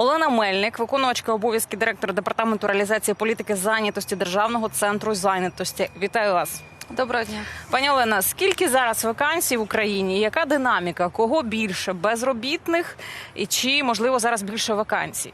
Олена Мельник, виконувачка обов'язки директора департаменту реалізації політики зайнятості Державного центру зайнятості. Вітаю вас. Доброго дня. Пані Олена, скільки зараз вакансій в Україні? Яка динаміка? Кого більше? Безробітних? І чи можливо зараз більше вакансій?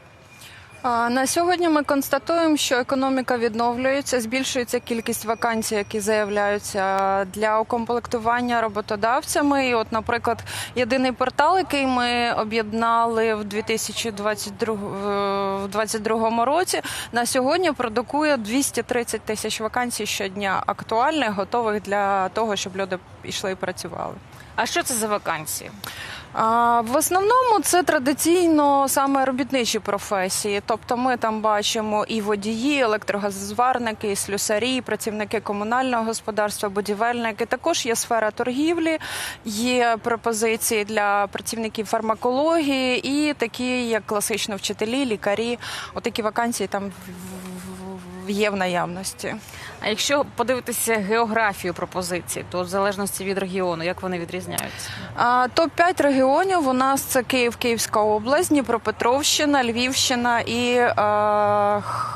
На сьогодні ми констатуємо, що економіка відновлюється, збільшується кількість вакансій, які заявляються для укомплектування роботодавцями. І, от, наприклад, єдиний портал, який ми об'єднали в 2022 в 2022 році, на сьогодні продукує 230 тисяч вакансій щодня актуальних, готових для того, щоб люди йшли і працювали. А що це за вакансії? В основному це традиційно саме робітничі професії. Тобто ми там бачимо і водії, електрогазозварники, і слюсарі, і працівники комунального господарства, будівельники. Також є сфера торгівлі, є пропозиції для працівників фармакології і такі, як класично вчителі, лікарі. Отакі вакансії там є в наявності. А якщо подивитися географію пропозицій, то в залежності від регіону, як вони відрізняються? Топ-5 регіонів у нас це Київ, Київська область, Дніпропетровщина, Львівщина і е,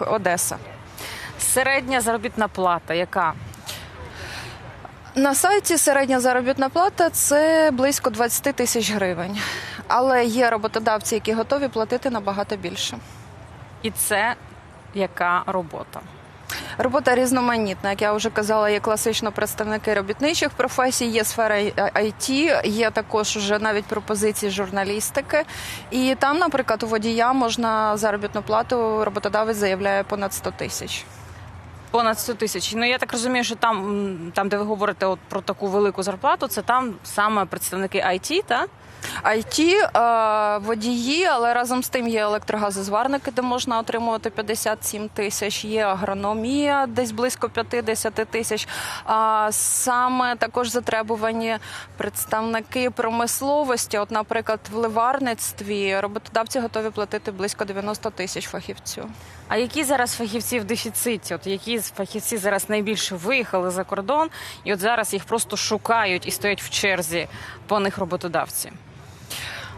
Одеса. Середня заробітна плата, яка? На сайті середня заробітна плата це близько 20 тисяч гривень. Але є роботодавці, які готові платити набагато більше. І це яка робота? Робота різноманітна, як я вже казала, є класично представники робітничих професій, є сфера IT, є також уже навіть пропозиції журналістики. І там, наприклад, у водія можна заробітну плату роботодавець заявляє понад 100 тисяч. Понад 100 тисяч. Ну я так розумію, що там, там, де ви говорите от про таку велику зарплату, це там саме представники IT, та? IT, е, водії, але разом з тим є електрогазозварники, де можна отримувати 57 тисяч, є агрономія десь близько 50 тисяч. Саме також затребувані представники промисловості. От, наприклад, в ливарництві роботодавці готові платити близько 90 тисяч фахівцю. А які зараз фахівці в дефіциті? От які з фахівці зараз найбільше виїхали за кордон, і от зараз їх просто шукають і стоять в черзі по них роботодавці?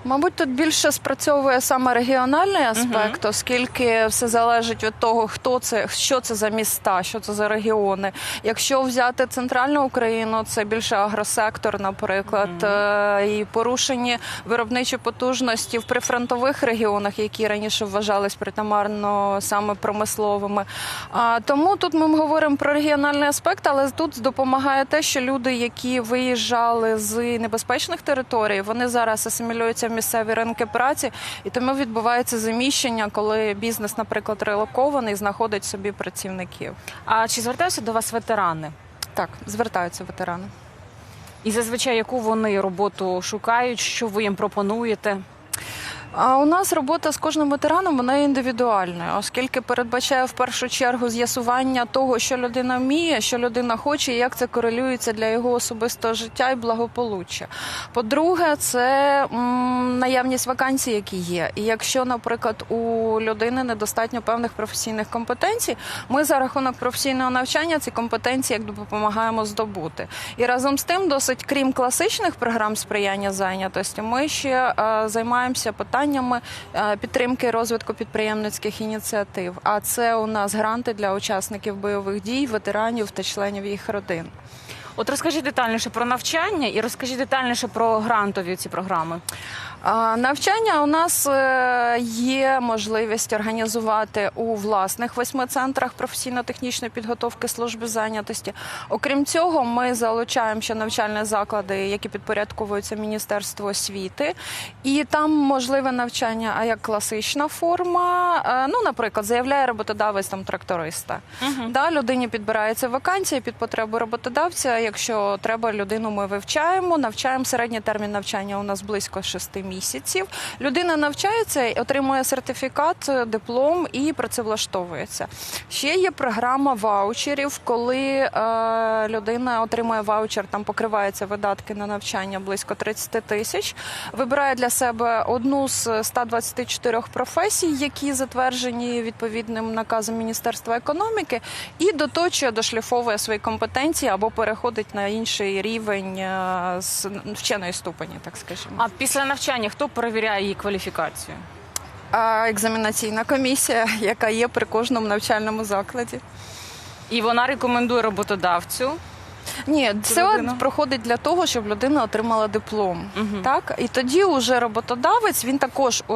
Мабуть, тут більше спрацьовує саме регіональний аспект, оскільки все залежить від того, хто це, що це за міста, що це за регіони. Якщо взяти центральну Україну, це більше агросектор, наприклад, е, і порушені виробничі потужності в прифронтових регіонах, які раніше вважались притаманно саме промисловими. А тому тут ми говоримо про регіональний аспект, але тут допомагає те, що люди, які виїжджали з небезпечних територій, вони зараз асимілюються місцеві ринки праці, і тому відбувається заміщення, коли бізнес, наприклад, релокований, знаходить собі працівників. А чи звертаються до вас ветерани? Так, звертаються ветерани. І зазвичай яку вони роботу шукають, що ви їм пропонуєте? А у нас робота з кожним ветераном вона є індивідуальною, оскільки передбачає в першу чергу з'ясування того, що людина вміє, що людина хоче, і як це корелюється для його особистого життя і благополуччя. По-друге, це м, наявність вакансій, які є. І якщо, наприклад, у людини недостатньо певних професійних компетенцій, ми за рахунок професійного навчання ці компетенції якби допомагаємо здобути. І разом з тим, досить крім класичних програм сприяння зайнятості, ми ще е, займаємося питаннями е, підтримки розвитку підприємницьких ініціатив. А це у нас гранти для учасників бойових дій, ветеранів та членів їх родин. От розкажіть детальніше про навчання і розкажіть детальніше про грантові ці програми. Навчання у нас е, є можливість організувати у власних восьми центрах професійно-технічної підготовки служби зайнятості. Окрім цього, ми залучаємо ще навчальні заклади, які підпорядковуються Міністерству освіти, і там можливе навчання, а як класична форма. Е, Ну, наприклад, заявляє роботодавець там тракториста. Да, людині підбирається вакансія під потребу роботодавця. Якщо треба людину, ми вивчаємо, навчаємо середній термін навчання. У нас близько 6 місяців. Людина навчається, отримує сертифікат, диплом і працевлаштовується. Ще є програма ваучерів, коли е, людина отримує ваучер, там покриваються видатки на навчання близько 30 тисяч. Вибирає для себе одну з 124 професій, які затверджені відповідним наказом Міністерства економіки, і доточує, дошліфовує свої компетенції або переходить на інший рівень е, з вченої ступені, так скажімо. А після навчання хто перевіряє її кваліфікацію? Екзамінаційна екзаменаційна комісія, яка є при кожному навчальному закладі. І вона рекомендує роботодавцю. Ні, це людину? от проходить для того, щоб людина отримала диплом. Мгм. Так і тоді уже роботодавець він також е,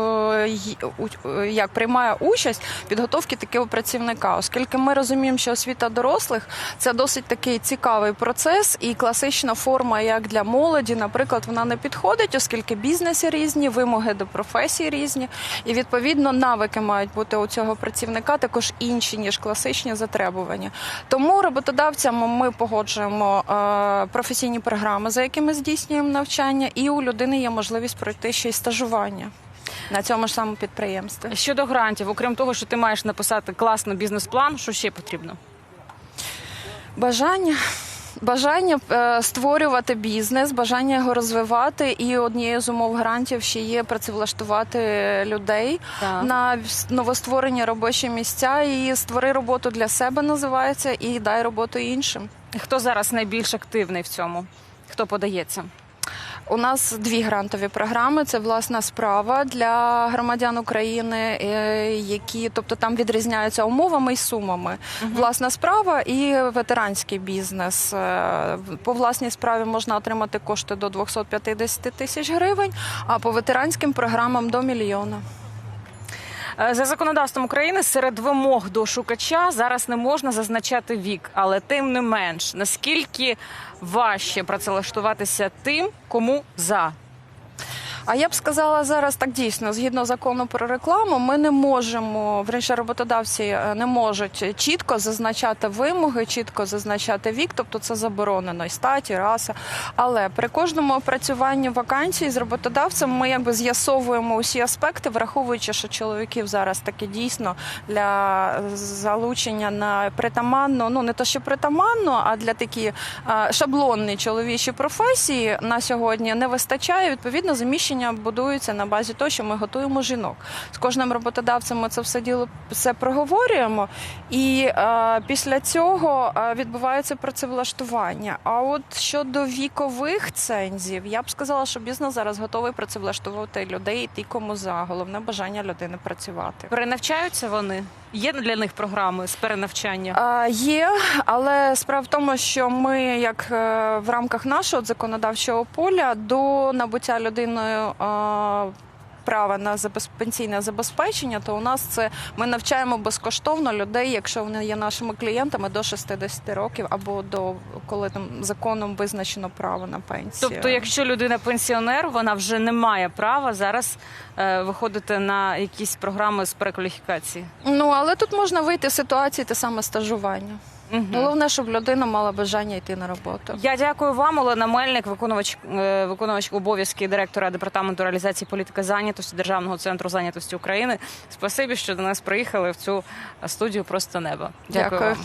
й- у- е, як приймає участь в підготовці такого працівника, оскільки ми розуміємо, що освіта дорослих це досить такий цікавий процес, і класична форма, як для молоді, наприклад, вона не підходить, оскільки бізнеси різні, вимоги до професій різні, і відповідно навики мають бути у цього працівника також інші ніж класичні затребування. Тому роботодавцям ми погоджуємо е, професійні програми, за якими здійснюємо навчання, і у людини є можливість пройти ще й стажування на цьому ж самому підприємстві. Щодо грантів, окрім того, що ти маєш написати класний бізнес-план, що ще потрібно? Бажання. Бажання е, створювати бізнес, бажання його розвивати, і однією з умов грантів ще є працевлаштувати людей Так. на новостворені робочі місця. І створи роботу для себе називається, і дай роботу іншим. Хто зараз найбільш активний в цьому? Хто подається? У нас дві грантові програми. Це власна справа для громадян України, е, які тобто там відрізняються умовами і сумами. Власна справа і ветеранський бізнес. Е, По власній справі можна отримати кошти до 250 тисяч гривень, а по ветеранським програмам до мільйона. Е, За законодавством України серед вимог до шукача зараз не можна зазначати вік, але тим не менш, наскільки важче працевлаштуватися тим, кому за А я б сказала зараз так дійсно, згідно закону про рекламу, ми не можемо, врешті роботодавці е, не можуть чітко зазначати вимоги, чітко зазначати вік, тобто це заборонено і статі, раса. Але при кожному опрацюванні вакансій з роботодавцем ми якби з'ясовуємо усі аспекти, враховуючи, що чоловіків зараз таки дійсно для залучення на притаманну, ну не то що притаманну, а для такі е, шаблонні чоловічі професії на сьогодні не вистачає. Відповідно, заміщення будується на базі того, що ми готуємо жінок. З кожним роботодавцем ми це все діло все проговорюємо, і е, після цього е, відбувається працевлаштування. А от щодо вікових цензів, я б сказала, що бізнес зараз готовий працевлаштовувати людей, і ті, кому за головне бажання людини працювати. перенавчаються вони? Є для них програми з перенавчання? А, Є, але справа в тому, що ми, як е, в рамках нашого законодавчого поля, до набуття людиною. Права на пенсійне забезпечення, то у нас це ми навчаємо безкоштовно людей, якщо вони є нашими клієнтами до 60 років, або до коли там законом визначено право на пенсію. Тобто, якщо людина пенсіонер, вона вже не має права зараз е, виходити на якісь програми з перекваліфікації. ну але тут можна вийти з ситуації те саме стажування. Головне, щоб людина мала бажання йти на роботу. Я дякую вам, Олена Мельник, виконувач, е, виконувач обов'язки директора департаменту реалізації політики зайнятості Державного центру зайнятості України. Спасибі, що до нас приїхали в цю студію просто небо. Дякую. вам.